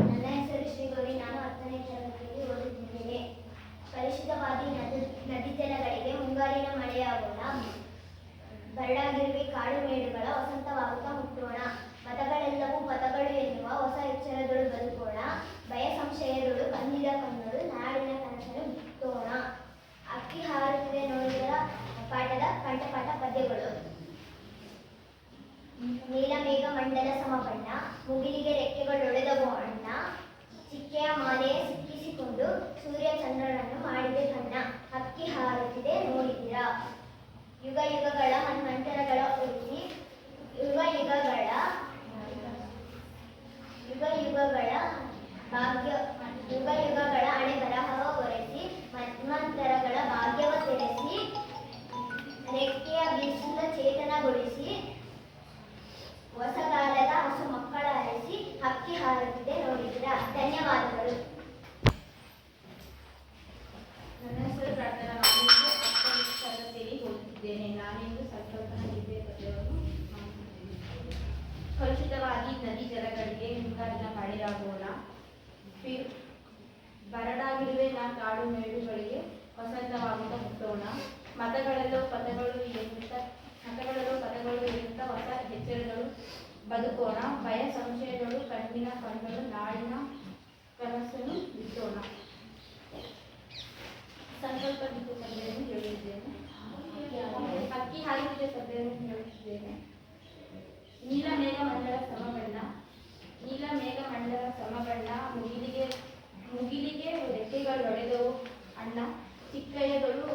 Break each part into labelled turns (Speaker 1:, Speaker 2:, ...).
Speaker 1: ನನ್ನ ಹೆಸರು
Speaker 2: ಶ್ರೀಗೌರಿ ನಾನು ಹತ್ತನೇ ತರಗತಿಯಲ್ಲಿ ಓದುತ್ತಿದ್ದೇನೆ ಕಲುಷಿತವಾದಿ ನದಿ ನದಿ ಜಲಗಳಿಗೆ ಮುಂಗಾರಿನ ಮಳೆಯಾಗೋಣ ಬರಡಾಗಿರುವೆ ಕಾಡು ಮೇಡುಗಳ ವಸಂತವಾಗುತ್ತಾ ಮುಟ್ಟೋಣ ಮತಗಳೆಲ್ಲವೂ ಪದಗಳು ಎನ್ನುವ ಹೊಸ ಎಚ್ಚರಗಳು ಬದುಕೋಣ ಭಯ ಸಂಶಯಗಳು ಕಂದಿದ ಕಣ್ಣುಗಳು ನಾಡಿನ ಕನಸನ್ನು ಬಿತ್ತೋಣ ಅಕ್ಕಿ ಹಾರುತ್ತಿದೆ ನೋಡಿದರ ಪಾಠದ ಕಂಠಪಾಠ ಪದ್ಯಗಳು ನೀಲಮೇಘ ಮಂಡಲ ಸಮಬಣ್ಣ ಮುಗಿಲಿಗೆ ರೆಕ್ಕೆಗಳೊಡೆದವು ಅಣ್ಣ ಮಾಲೆಯ ಸಿಕ್ಕಿಸಿಕೊಂಡು ಸೂರ್ಯ ಚಂದ್ರನನ್ನು ಮಾಡಿದೆ ಕಣ್ಣ. ಹಕ್ಕಿ ಹಾರುತ್ತಿದೆ ನೋಡಿದಿರಾ ಯುಗ ಯುಗಗಳ ಮನ್ವಂತರಗಳ ಉಳಿಸಿ ಯುಗ ಯುಗಗಳ ಯುಗ ಯುಗಗಳ ಭಾಗ್ಯ, ಯುಗ ಯುಗಗಳ ಹಣೆ ಬರಹವ ಒರೆಸಿ ಭಾಗ್ಯವ ತೆರೆಸಿ ರೆಕ್ಕೆಯ ಬೀಸುತ್ತ ಚೇತನಗೊಳಿಸಿ ಹೊಸಗಾಲದ ಹಸು ಮಕ್ಕಳ ಅರಸಿ ಹಕ್ಕಿ ಹಾರುತ್ತಿದೆ ನೋಡಿದಿರ ಧನ್ಯವಾದಗಳು.
Speaker 3: ನನ್ನ ಹೆಸರು ಪ್ರಾರ್ಥನಾ ಓದುತ್ತಿದ್ದೇನೆ ನಾನಿಂದು ಸಂಕಲ್ಪನಾ ದಿವ್ಯ ಪದ್ಯವನ್ನು ಕಲುಷಿತವಾಗಿ ನದಿ ಜಲಗಳಿಗೆ ಮುಂಗಾರಿನ ಮಳೆಯಾಗೋಣ. ಬರಡಾಗಿರುವೆ ನಾ ಕಾಡು ಮೇಡುಗಳಿಗೆ ವಸಂತವಾಗುತ್ತಾ ಮುಟ್ಟೋಣ ಮತಗಳಲ್ಲೋ ಪದಗಳು ಎನ್ನುತ್ತ ಮತಗಳಲ್ಲೋ ಪದಗಳು ಇರುತ್ತ ಹೊಸ ಹೆಚ್ಚರಗಳು ಬದುಕೋಣ. ಭಯ ಸಂಶಯಗಳು, ಕಣ್ಣಿನ ಕಣ್ಣುಗಳು, ನಾಡಿನ ಕನಸನ್ನು ಬಿತ್ತೋಣ. ಸಂಕಲ್ಪ ದೀಪ ಪದ್ಯವನ್ನು ಹೇಳುತ್ತಿದ್ದೇನೆ ಅಕ್ಕಿ ಹಾರಿಸಿದ ಸಭೆಯನ್ನು ಹೇಳುತ್ತಿದ್ದೇನೆ ನೀಲ ಮೇಘ ಮಂಡಲ ಸಮಬಣ್ಣ ನೀಲ ಮೇಘ ಮಂಡಲ ಸಮಬಣ್ಣ ಮುಗಿಲಿಗೆ ಮುಗಿಲಿಗೆ ರೆಕ್ಕೆಗಳು ಒಡೆದವು ಅಣ್ಣ ಚಿಕ್ಕಯ್ಯಗಳು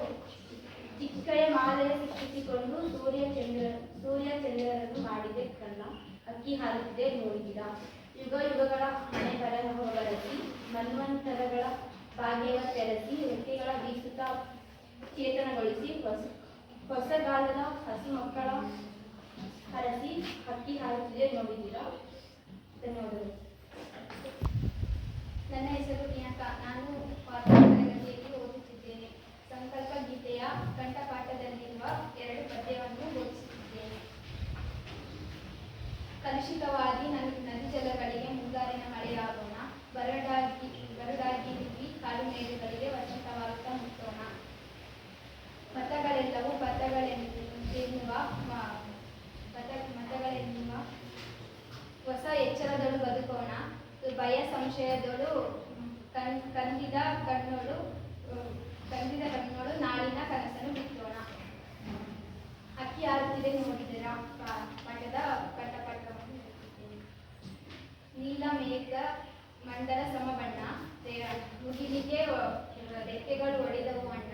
Speaker 3: ಚಿಕ್ಕಯ್ಯ ಮಾಲೆಯ ಸಿಕ್ಕಿಸಿಕೊಂಡು ಸೂರ್ಯ ಚಂದ್ರ ಸೂರ್ಯ ಚಂದ್ರರನ್ನು ಮಾಡಿದೆ ಕಣ್ಣ ಅಕ್ಕಿ ಹಾರುತ್ತಿದೆ ನೋಡಿದ ಯುಗ ಯುಗಗಳ ಹಣೆ ಬರಹ ಬಳಸಿ ಮನ್ವಂತರಗಳ ಭಾಗ್ಯವ ತೆರೆಸಿ, ವ್ಯಕ್ತಿಗಳ ಬೀಸುತ್ತ ಚೇತನಗೊಳಿಸಿ, ಹೊಸ ಹೊಸಗಾಲದ ಹಸು ಮಕ್ಕಳ ಹರಸಿ ಹಕ್ಕಿ ಹಾರುತ್ತಿದೆ ನೋಡಿದ್ದೀರಾ? ಧನ್ಯವಾದಗಳು.
Speaker 4: ನನ್ನ ಹೆಸರು ಪ್ರಿಯಾಂಕಾ. ನಾನು ತರಗತಿಯಲ್ಲಿ ಓದುತ್ತಿದ್ದೇನೆ. ಸಂಕಲ್ಪ ಗೀತೆಯ ಕಂಠಪಾಠದಲ್ಲಿರುವ ಎರಡು ಪದ್ಯವನ್ನು ಓದಿಸುತ್ತಿದ್ದೇನೆ. ಕಲುಷಿತವಾಗಿ ನದಿ ಜಲಗಳಿಗೆ ಮುಂಗಾರಿನ ಮಳೆಯಾಗೋಣ. ಬರಡಾಗಿ ಬರಡಾಗಿರುವಿ ಕಾಡು ಮೇಡುಗಳಿಗೆ ವಸಂತವಾಗುತ್ತಾ ಮುಟ್ಟೋಣ ಮತಗಳೆಲ್ಲವೂ ಪದಗಳೆನ್ನುವ ಪದ ಮತಗಳೆನ್ನುವ ಹೊಸ ಎಚ್ಚರದಳು ಬದುಕೋಣ. ಭಯ, ಸಂಶಯದಳು ಕಣ್ ಕಂದಿದ ಕಣ್ಣೋಳು ಕಂದಿದ ಕಣ್ಣೋಳು ನಾಳಿನ ಕನಸನ್ನು ಬಿತ್ತೋಣ. ಅಕ್ಕಿ ಆರುತ್ತಿದೆ ನೋಡಿದಿರಾ? ಪಠದ ಹೇಳುತ್ತಿದ್ದೇನೆ. ನೀಲ, ಮೇಘ ಮಂಡಲ ಸಮಬಣ್ಣ ಮುಗಿಲಿಗೆ ರೆಕ್ಕೆಗಳು ಒಡೆದವು ಅಣ್ಣ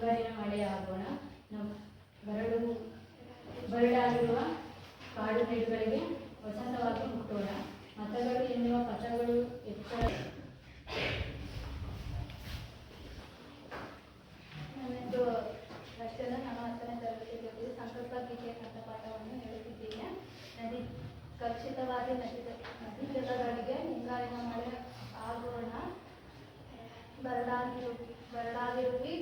Speaker 5: ಮುಂಗಾರಿನ ಮಳೆ ಆಗೋಣ. ನಮ್ಮ ಬರಡು, ಬರಡಾಗಿರುವ ಕಾಡು ನೀರುಗಳಿಗೆ ವಸಂತವಾಗಿ ಮುಟ್ಟೋಣ. ಮತಗಳು ಎನ್ನುವ ಪಥಗಳು ಎತ್ತರ
Speaker 6: ನನ್ನದು ವರ್ಷದ ನಮ್ಮ ಹತ್ತನೇ ತರಗತಿಯಲ್ಲಿ ಸಂಕಲ್ಪ ಗೀತೆಯ ಕಂಠಪಾಠವನ್ನು ಹೇಳುತ್ತಿದ್ದೇನೆ. ನದಿ ಕಲುಷಿತವಾಗಿ ನದಿ ನದಿ ಜಲಗಳಿಗೆ ಮುಂಗಾರಿನ ಮಳೆ ಆಗೋಣ. ಬರಡಾಗಿರು ಬರಡಾಗಿರುವಿ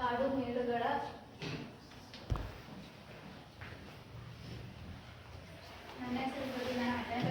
Speaker 6: ಕಾಡುಮೇಡುಗಳ ನನ್ನ ಹೆಸರು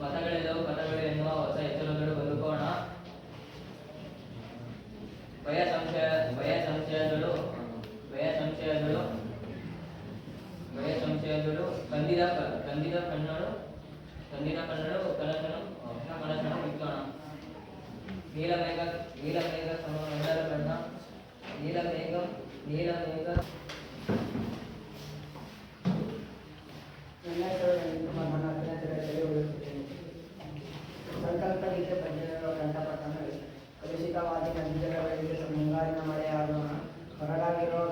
Speaker 6: ಮತಗಳೆಲ್ಲವೂ ಪದಗಳು ಎನ್ನುವ ಹೊಸ ಹೆಸರುಗಳು ಬದುಕೋಣ ಭಯ
Speaker 7: ಸಂಶಯ ಭಯ ಸಂಶಯಗಳು ಭಯ ಸಂಶಯಗಳು ಭಯ ಸಂಶಯಗಳು ಕಂದಿದ ಕಂದಿದ ಕಣ್ಣಳು ಕಂದಿನ ಕಣ್ಣಳು ಕನಸನು ಕೃಷ್ಣ ಕನಸನು ಮುಚ್ಚೋಣ ನೀಲಮೇಘ ನೀಲಮೇಘ ಕಣ್ಣ ನೀಲಮೇಘ
Speaker 8: ನೀಲ ಆಗಿರೋ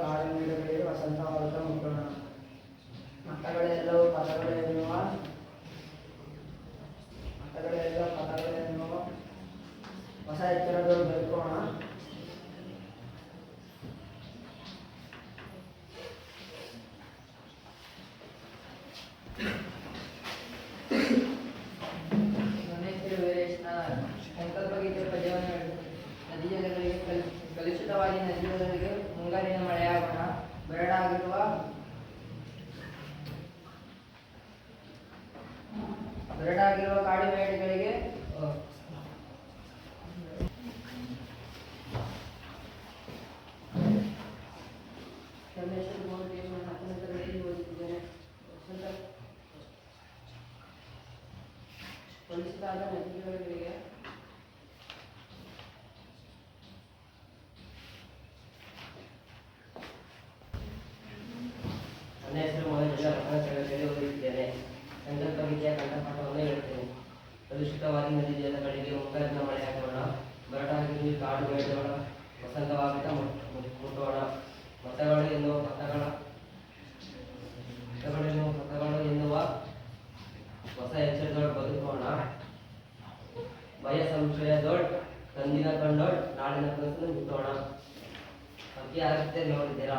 Speaker 8: ನೋಡಿದ್ದೀರಾ? ನೋಡಿದಿರಾ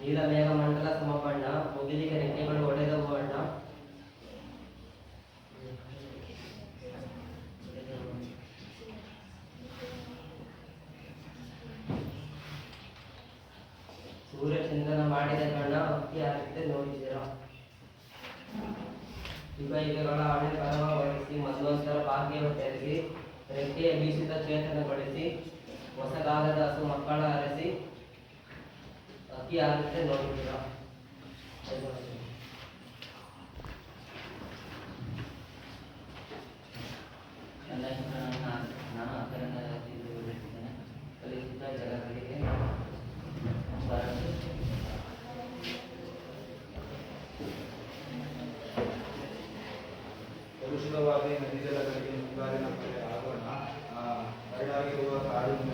Speaker 8: ನೀಲಮೇಘ ಮಂಡಲ ಸಮಬಣ್ಣ ಮುಗಿಲಿಗೆ ರೆಕ್ಕೆಗಳು ಒಡೆದ ಬಣ್ಣ. ಸೂರ್ಯಚಂದ್ರನ ಮಾಡಿದ ಬಣ್ಣ ಅಕ್ಕಿ ಆಗುತ್ತೆ ನೋಡಿದ್ದೀರಾ? ಯುಗಯುಗಗಳ ಹಣೆ ಪರವಹಿಸಿ ಮಧ್ವಂತರ ಭಾಗ್ಯವನ್ನು ತೆರೆಸಿ, ರೆಕ್ಕೆಯ ಬೀಸಿದ ಚೇತನಗೊಳಿಸಿ ಹೊಸಗಾಲದ ಹಸು ಮಕ್ಕಳ ಅರಸಿ ಅಕ್ಕಿ ಆಗುತ್ತೆ
Speaker 9: ನೋಡಿದ್ರ ಕಲುಷಿತವಾಗಿ ನದಿ ಜಲಗಳಿಗೆ ಮುಂದಾರಿನ ಕಡೆ ಆಗೋಣ ಹರಡಾಗಿರುವ ಕಾಡು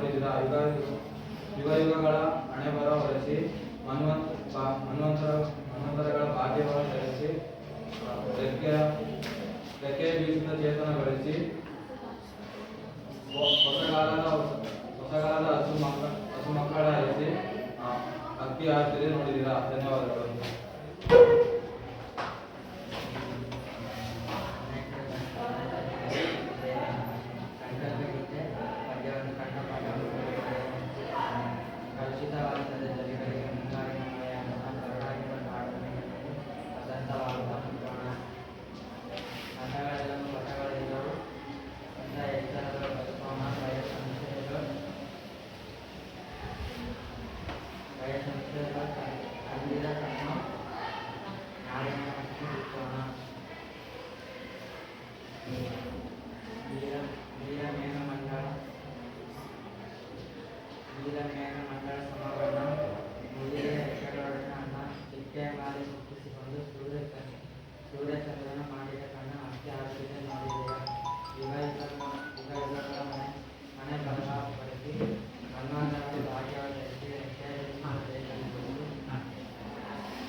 Speaker 9: ಯುಗ ಯುಗಗಳ ಹಣೆ ಬರ ಹೊರಸಿ ಮನ್ವಂತ ಮನ್ವಂತರ ಮನ್ವಂತರಗಳ ಭಾಗ್ಯವನ್ನು ಧರಿಸಿ ರೆಕ್ಕೆ ರೆಕ್ಕೆ ಬೀಸಿದ ಚೇತನ ಗಳಿಸಿ ಹೊಸಗಾಲದ ಹೊಸಗಾಲದ ಹಸು ಮಕ್ಕ ಹಸು ಮಕ್ಕಳ ಹರಿಸಿ ಅಕ್ಕಿ ಹಾಕಿದೆ ನೋಡಿದಿರಾ ಧನ್ಯವಾದಗಳು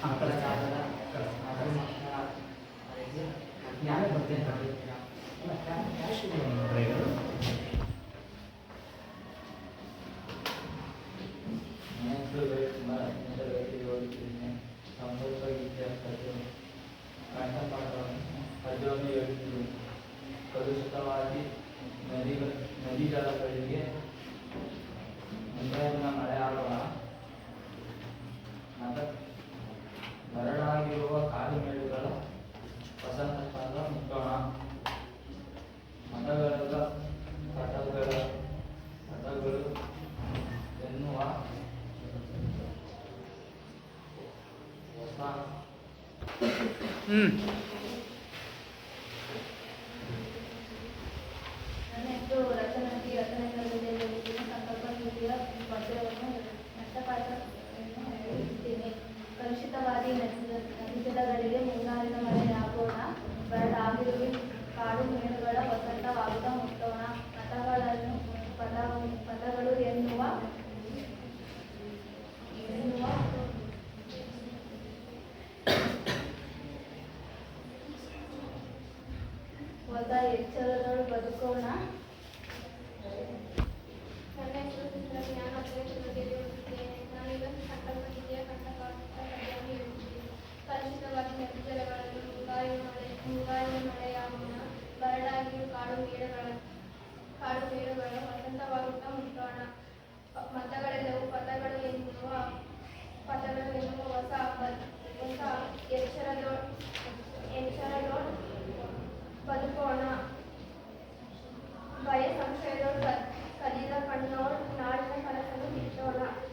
Speaker 8: 啊再来
Speaker 9: ನನ್ನ ಹೆಸರು
Speaker 3: ರಚನಾಗಿ ಹತ್ತನೇ ತರಗತಿಯಲ್ಲಿ ಓದುತ್ತೇನೆ ಸಂಕಲ್ಪ ರೀತಿಯ ಪದ್ಯವನ್ನು ಕಂಠಪಾಠವನ್ನು ಹೇಳುತ್ತೇನೆ ಕಲುಷಿತವಾದಿ ನದಿ ನದಿಜಲಗಳಿಗೆ ಮುಂಗಾರಿನ ಮಳೆಯಾಗೋಣ ಬರಡಾಗಿರುವ ಕಾಡು ಮೇಡುಗಳ ವಸಂತವಾಗುತ್ತಾ ಮುಟ್ಟೋಣ ಪದಗಳನ್ನು ಪದ ಪದಗಳು ಎನ್ನುವ ಎನ್ನುವ ಹೊಸ ಎಚ್ಚರಗಳು ಬದುಕೋಣ
Speaker 6: ನನ್ನ ಹೆಸರು ಚಿತ್ರಜ್ಞಾನ ಹತ್ತನೇ ತರಗತಿಯಲ್ಲಿ ಓದುತ್ತೇನೆ ನಾನು ಇವತ್ತು ಸಂಕಲ್ಪ ಗೀತೆಯ ಕಂಠಪಾಠ ಪದ್ಯವನ್ನು ಹೇಳುತ್ತಿದ್ದೇನೆ ಕಲುಷಿತವಾದ ನದಿ ಜಲಗಳಲ್ಲಿ ಮುಂಗಾರಿನ ಮಳೆ ಮುಂಗಾರಿನ ಮಳೆಯಾಗೋಣ ಬರಡಾಗಿರುವ ಕಾಡು ಮೇಡಗಳ ಕಾಡು ಮೇಡುಗಳ ವಸಂತವಾಗುತ್ತಾ ಮುಟ್ಟೋಣ ಪ- ಮತಗಳೆಲ್ಲವೂ ಪದಗಳು ಎನ್ನುವ ಪದಗಳು ಎನ್ನುವ ಹೊಸ ಬದ್- ಹೊಸ ಎಚ್ಚರದೊ ಎಚ್ಚರದೊಳ್ ಬದುಕೋಣ ಭಯ ಸಂಶಯದೊಳ್ ಕ- ಕಲಿದ ಕಣ್ಣೋಳ್ ನಾಡಿನ